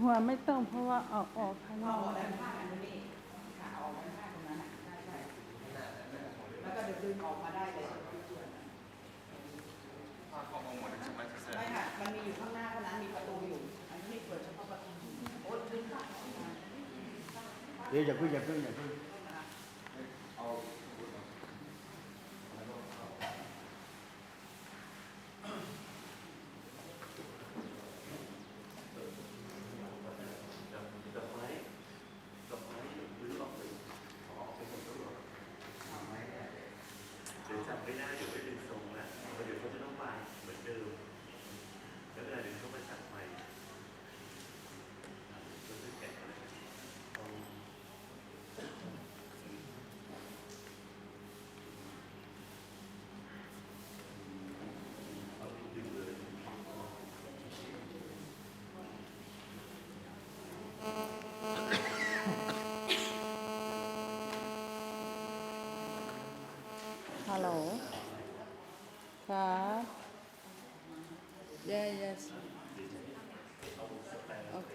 หัวไม่ต้องเพราะว่าเอาออกข้างนเอาอกออกด้านข้างอันนี้ค่ะเอาออกด้านข้างตรงนั้นอะใช่ใช่แล้วก็เดี๋ยวดึงออกมาได้เลยผ้าคลุมหมดใช่ไหมที่เสื้อไม่ค่ะ มันมีอยู่ข้างหน้าเท่านั้นมีประตูอยู่ อันนี้เปิดเฉพาะประตูโอ้ยดึงค่ะเดี๋ยวอย่าเพิ่งอย่าเพิ่งอย่าเพิ่งเอา ดอกไม้ดอกไม้หรือออกไปขอออกไปหมดตัวเดี๋ยวจับไม่ได้เดี๋ยวไม่เป็นทรงละเพราะเดี๋ยวเขาจะต้องวางเหมือนเดิมแล้วเวลาเดี๋ยวเขามาจับใหม่ก็จะแกะอะไรเอาเอาดึงเลย ฮัลโหล ครับ yeah yes โอเค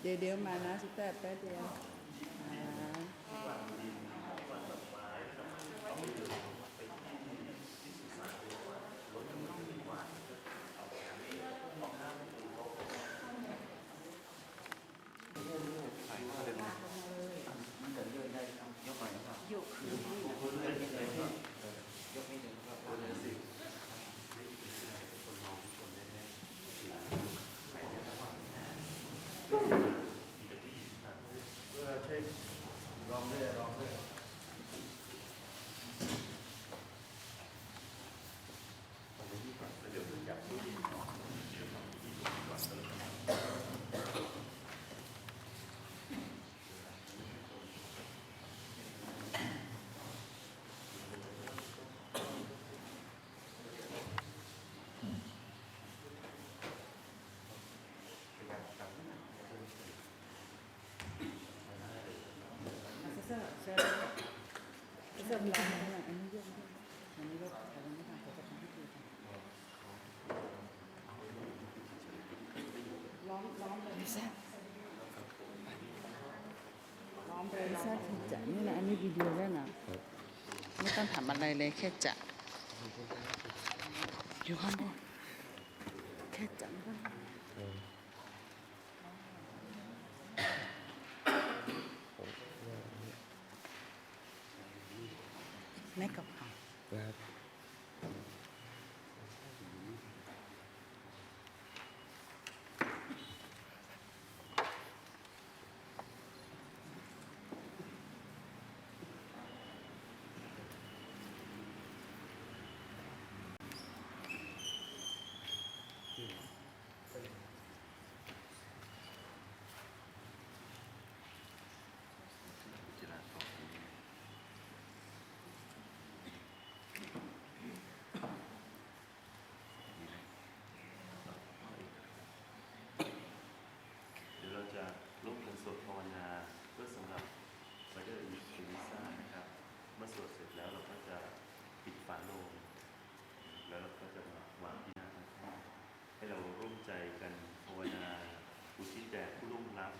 เดี๋ยวเดี๋ยวมานะสุดแต่แป๊บเดียวอ่าเวลาเช็คลองด้วยลองด้วย เดี๋ยวจะจับผู้หญิงก่อนเดี๋ยวทำผู้หญิงก่อนแล้ว เสื้อเสื้อ เริ่มร้อนแล้วอันนี้ยกอันนี้ยกแต่อันนี้ทำแต่จะทำให้ดีล้อมล้อมเลยที่จะนี่นะอันนี้วิดีโอแล้วนะไม่ต้องทำอะไรเลยแค่จะอยู่ข้างบนแค่จับก็ไม่กับเขา ครับ พิจารณาต่อไปเดี๋ยวเราจะร่ วมกันสวดภาวนาเพื่อสำหรับไวเดอร์อิสลิซ่านะครับ เมื่อสวดเสร็จแล้วเราก็จะปิดฝาโลง แล้วเราก็จะมาวางที่หน้าข้างๆให้เราร่วมใจกันภาวนาอุทิศแด่ผู้ล่วงลับ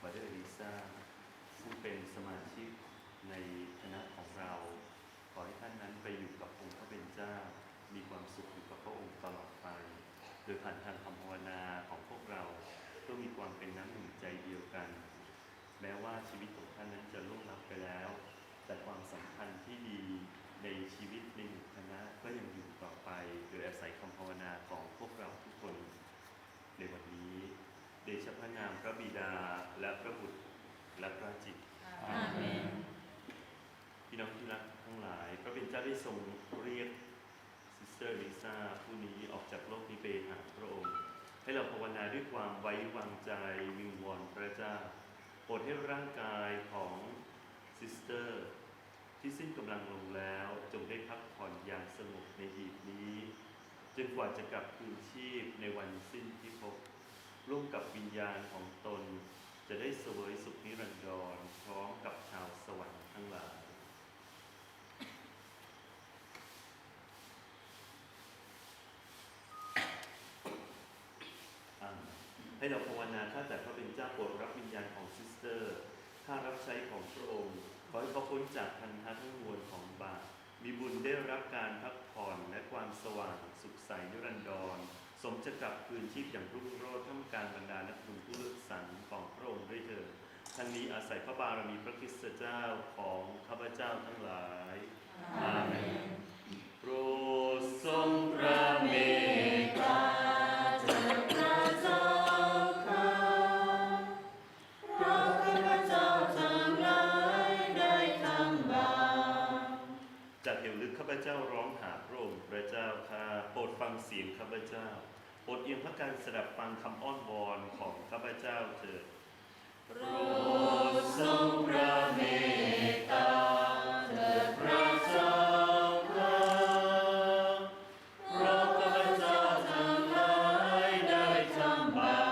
บาเดอร์ลิซ่าซึ่งเป็นสมาชิกในคณะของเรา ขอให้ท่านนั้นไปอยู่กับองค์พระเป็นเจ้า มีความสุขอยู่กับพระองค์ตลอดไป โดยผ่านทางคำภาวนาของพวกเรา ก็มีความเป็นน้ำหนึ่งใจเดียวกัน แม้ว่าชีวิตของท่านนั้นจะล่วงลับไปแล้ว แต่ความสัมพันธ์ที่ดีในชีวิตในหมู่คณะก็ยังอยู่ต่อไป โดยอาศัยคำภาวนาของพวกเราทุกคน ในวันนี้ เดชะพระนามพระบิดาและพระบุตรและพระจิตอาเมนพี่น้องที่รักทั้งหลาย พระเป็นเจ้าได้ทรงเรียกซิสเตอร์ลิซ่าผู้นี้ออกจากโลกนี้ไปหาพระองค์ ให้เราภาวนาด้วยความไว้วางใจวิงวอนพระเจ้าโปรดให้ร่างกายของซิสเตอร์ที่สิ้นกำลังลงแล้ว จงได้พักผ่อนอย่างสงบในอีกนี้ จนกว่าจะกลับคืนชีพในวันสิ้นที่พบร่วมกับวิญญาณของตน จะได้เสวยสุขนิรันดรพร้อมกับชาวสวรรค์ทั้งหลาย ให้เราภาวนาข้าแต่พระเป็นเจ้าโปรดรับวิญญาณของซิสเตอร์ข้ารับใช้ของพระองค์ ขอให้เขาพ้นจากพันธะทั้งมวลของบาป มีบุญได้รับการพักผ่อนและความสว่างสุขใสนิรันดร สมจะกลับคืนชีพอย่างรุ่งโรจน์ท่ามกลางบรรดานักบุญผู้เลือกสรรของพระองค์ด้วยเถิดทั้งนี้อาศัยพระบารมีพระคริสตเจ้าของข้าพเจ้าทั้งหลาย อาเมน โปรดทรงพระเมต โปรดเอียงพระการสดับฟังคำอ้อนวอนของข้าพเจ้าเถิดโปรดทรงพระเมตตาเถิดพระเจ้าข้าเพราะข้าพเจ้าทั้งหลายได้ทำบา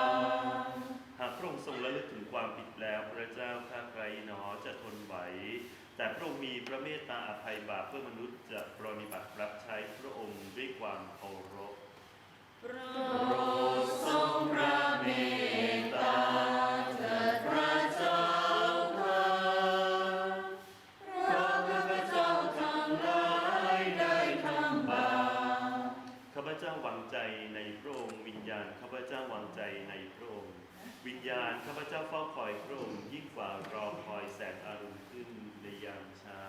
ปหากพระองค์ทรงระลึกถึงความผิดแล้วพระเจ้าข้าใครหนอจะทนไหว แต่พระองค์มีพระเมตตาอภัยบาปเพื่อมนุษย์จะปรนนิบัติรับใช้พระองค์ด้วยความเคารพ วางใจในพระองค์วิญญาณข้าพเจ้าวางใจในพระองค์วิญญาณข้าพเจ้าเฝ้าคอยพระองค์ยิ่งกว่ารอคอยแสงอารุณขึ้นในยามเช้า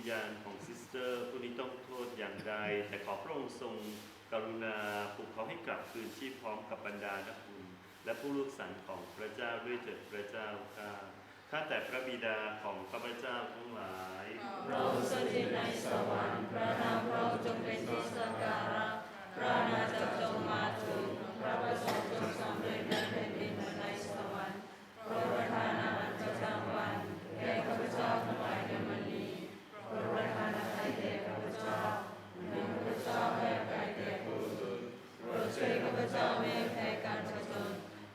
ญญาณของซิสเตอร์ผู้นี้ต้องโทษอย่างใด แต่ขอพระองค์ทรงกรุณาปลุกเขาให้กลับคืนชีพพร้อมกับบรรดานักบุญและผู้ลูกสันของพระเจ้าด้วยเถิดพระเจ้าข้าข้าแต่พระบิดาของข้าพเจ้าทั้งหลายพระองค์สถิตในสวรรค์พระนามพระองค์จงเป็นที่สักการะพระอาจักจงมาถึงพระประสงค์จงสำเร็จในแผ่นดินในสวรรค์โปรดประทานอาหารประจำวันแก่ข้าพเจ้าทั้งหลายในวันนี้โปรดประทานอภัยแก่ข้าพเจ้าเหมือนข้าพเจ้าให้อภัยแก่ผู้อื่นโปรดช่วยข้าพเจ้าไม่ให้แพ้การผจญ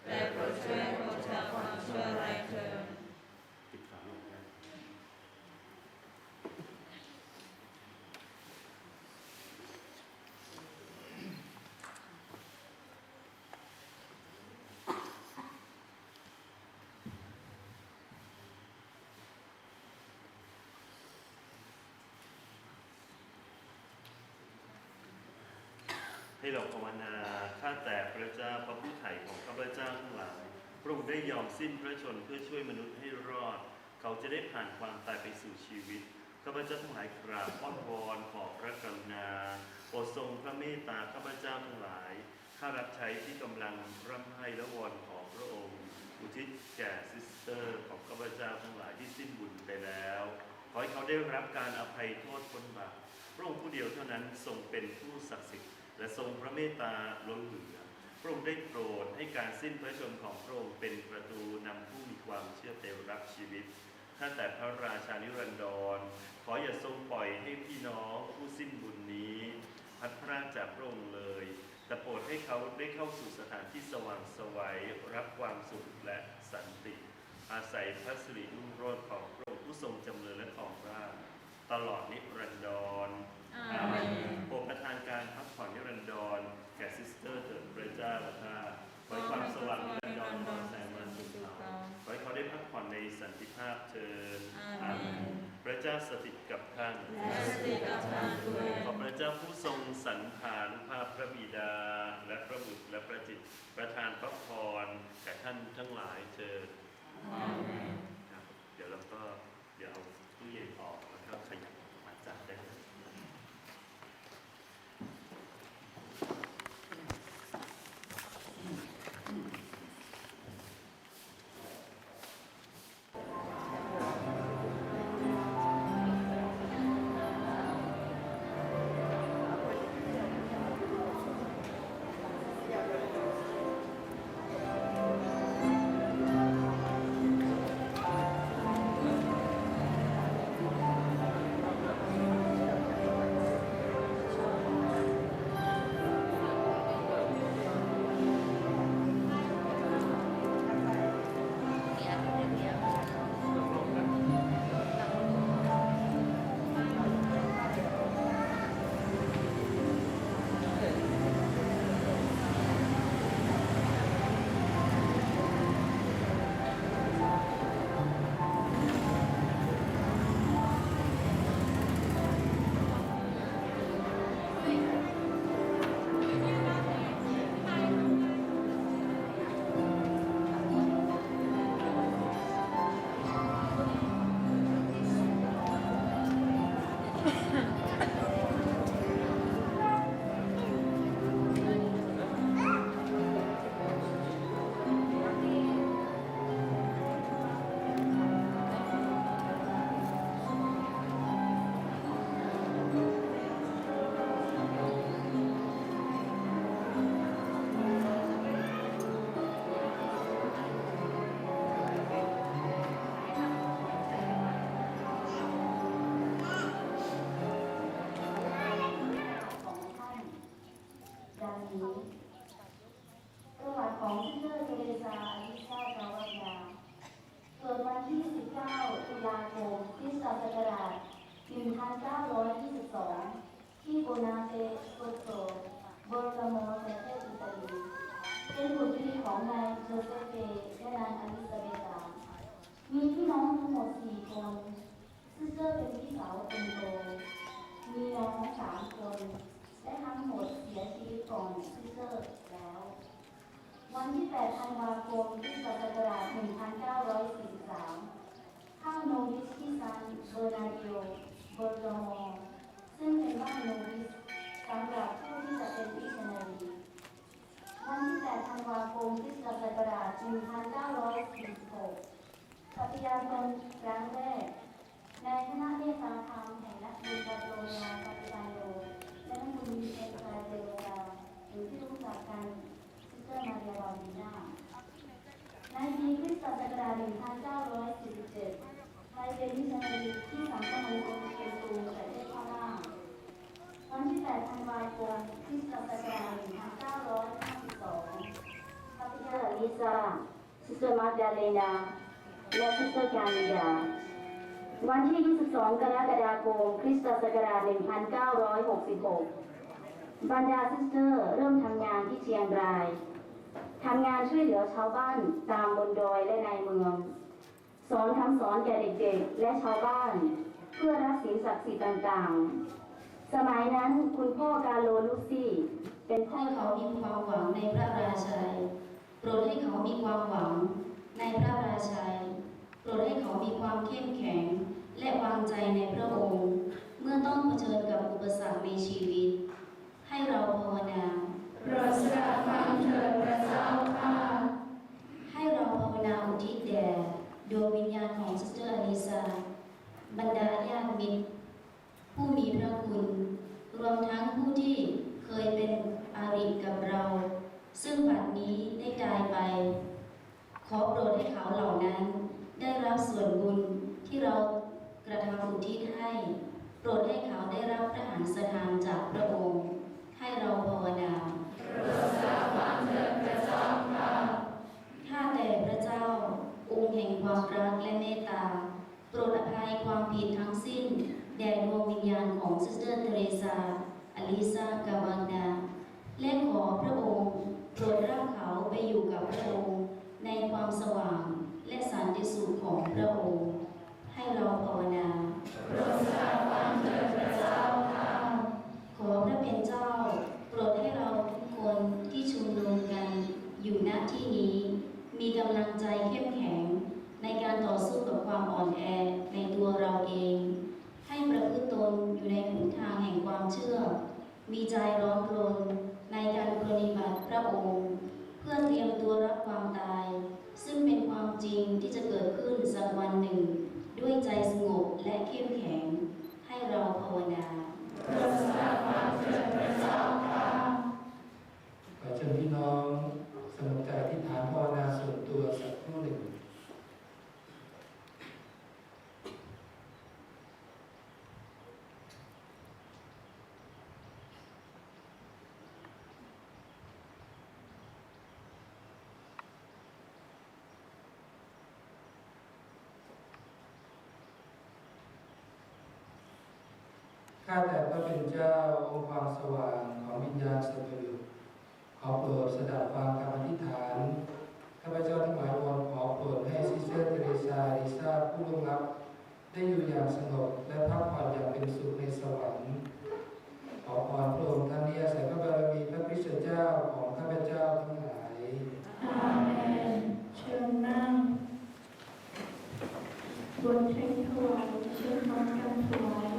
และโปรดช่วยให้พ้นจากความชั่วร้ายเถิด ปิดฝาโลงนะ ให้เราภาวนาข้าแต่พระเจ้าพระผู้ไถ่ของข้าพเจ้าทั้งหลายพระองค์ได้ยอมสิ้นพระชนเพื่อช่วยมนุษย์ให้รอด เขาจะได้ผ่านความตายไปสู่ชีวิตข้าพเจ้าทั้งหลายกราบอ้อนวอนขอพระกรุณาโปรดทรงพระเมตตาข้าพเจ้าทั้งหลายข้ารับใช้ที่กำลังร่ำไห้และวอนขอพระองค์ อุทิศแก่ซิสเตอร์ของข้าพเจ้าทั้งหลายที่สิ้นบุญไปแล้ว ขอให้เขาได้รับการอภัยโทษพ้นบาปพระองค์ผู้เดียวเท่านั้นทรงเป็นผู้ศักดิ์สิทธิ์ และทรงพระเมตตาล้นเหลือพระองค์ได้โปรดให้การสิ้นพระชนม์ของพระองค์เป็นประตูนำผู้มีความเชื่อเต็มรับชีวิตถ้าแต่พระราชานิรันดร ขออย่าทรงปล่อยให้พี่น้องผู้สิ้นบุญนี้ พัดพรากจากพระองค์เลยแต่โปรดให้เขาได้เข้าสู่สถานที่สว่างไสวัยรับความสุขและสันติ อาศัยพระสิริรุ่งโรจน์ของพระองค์ผู้ทรงจำเริญและของราชย์ตลอดนิรันดร อาเมนโปรดประทานการพักผ่อนนิรันดรแก่ซิสเตอร์เถิดพระเจ้าและข้าไว้ความสว่างนิรันดรนอนแสงมันสุขเขาขอให้เขาได้พักผ่อนในสันติภาพเถิดอาเมนพระเจ้าสถิตกับท่านและสติกับทานด้วยขอพระเจ้าผู้ทรงสรรพานุภาพพระบิดาและพระบุตรและพระจิต คนโต มีน้องสามคน และทั้งหมดเสียชีวิตก่อนซิสเตอร์แล้ว วันที่ 8 ธันวาคมพุทธศักราช1943 ข้างโนวิสที่ซานเบอร์นาดิโอเบอร์โลโมซึ่งเป็นบ้านโนวิสสำหรับผู้ที่จะเป็นมิชนารีวันที่ 8 ธันวาคมพุทธศักราช1946ปฏิญาณตนครั้งแรก ในคณะเมตตาธรรมแห่งนักบุญกัตโลยาปฏิบันโดและนักบุญเอ็นคาเดโลยาหรือที่รู้จักกันซิสเตอร์มาเรียบาบิน่าในปีคริสตศักราช1947ไทยเป็นมิชชันนารีที่สังคมคมเชียงตูประเทศพม่าวันที่8ธันวาคมคริสตศักราช1952พัทยาลิซาซิสเตอร์มาดาเลนาและซิสเตอร์กานิดา วันที่ 22 กรกฎาคม คริสตศักราช 1966 บรรดาซิสเตอร์เริ่มทำงานที่เชียงราย ทำงานช่วยเหลือชาวบ้านตามบนดอยและในเมือง สอนคำสอนแก่เด็กๆ และชาวบ้าน เพื่อรักสิ่งศักดิ์สิทธิ์ต่างๆ สมัยนั้นคุณพ่อกาโลลูซี่ เป็นพ่อให้เขามีความหวังในพระราชัย โปรดให้เขามีความหวังในพระราชัย โปรดให้เขามีความเข้มแข็ง และวางใจในพระองค์ เมื่อต้องเผชิญกับอุปสรรคในชีวิต ให้เราภาวนาโปรดสดับฟังเถิดพระเจ้าค่ะให้เราภาวนาอุทิศแด่ดวงวิญญาณของซิสเตอร์อลิซาบรรดาญาติมิตร ผู้มีพระคุณ รวมทั้งผู้ที่เคยเป็นอาริกับเรา ซึ่งบัดนี้ได้ตายไป ขอโปรดให้เขาเหล่านั้น ได้รับส่วนบุญที่เรากระทำอุทิศให้ โปรดให้เขาได้รับพระหฤทันสถานจากพระองค์ ให้เราภาวนาข้าแต่พระเจ้า องค์แห่งความรักและเมตตา โปรดอภัยความผิดทั้งสิ้น แด่ดวงวิญญาณของซิสเตอร์เทเรซา อลิซากาวังนาและขอพระองค์ โปรดรับเขาไปอยู่กับพระองค์ในความสว่าง และสันติสุขของพระองค์ ให้เราภาวนา ขอพระเป็นเจ้า โปรดให้เราทุกคนที่ชุมนุมกันอยู่ณที่นี้ มีกำลังใจเข้มแข็ง ในการต่อสู้กับความอ่อนแอในตัวเราเอง ให้ประพฤติตนอยู่ในหนทางแห่งความเชื่อ มีใจร้อนรนในการปฏิบัติพระองค์ เพื่อเตรียมตัวรับความตาย ซึ่งเป็นความจริงที่จะเกิดขึ้นสักวันหนึ่ง ด้วยใจสงบและเข้มแข็ง ให้เราภาวนา ขอเชิญพี่น้องสงบใจที่ฐานภาวนาส่วนตัวสักครู่หนึ่ง ข้าแต่พระเป็นเจ้าองค์ความสว่างของวิญญาณสถิตขอโปรดสดับฟังคำอธิษฐานข้าพเจ้าทั้งหลายวอนขอโปรดให้ซิสเตอร์เทเรซาลิซาผู้ล่วงลับได้อยู่อย่างสงบและพักผ่อนอย่างเป็นสุขในสวรรค์ขอพรพระองค์ท่านนี้อาศัยพระบารมีพระคริสตเจ้าของข้าพเจ้าทั้งหลายอาเมนเชิญนั่งบนเชิญถวายเชิญน้อมกันถวาย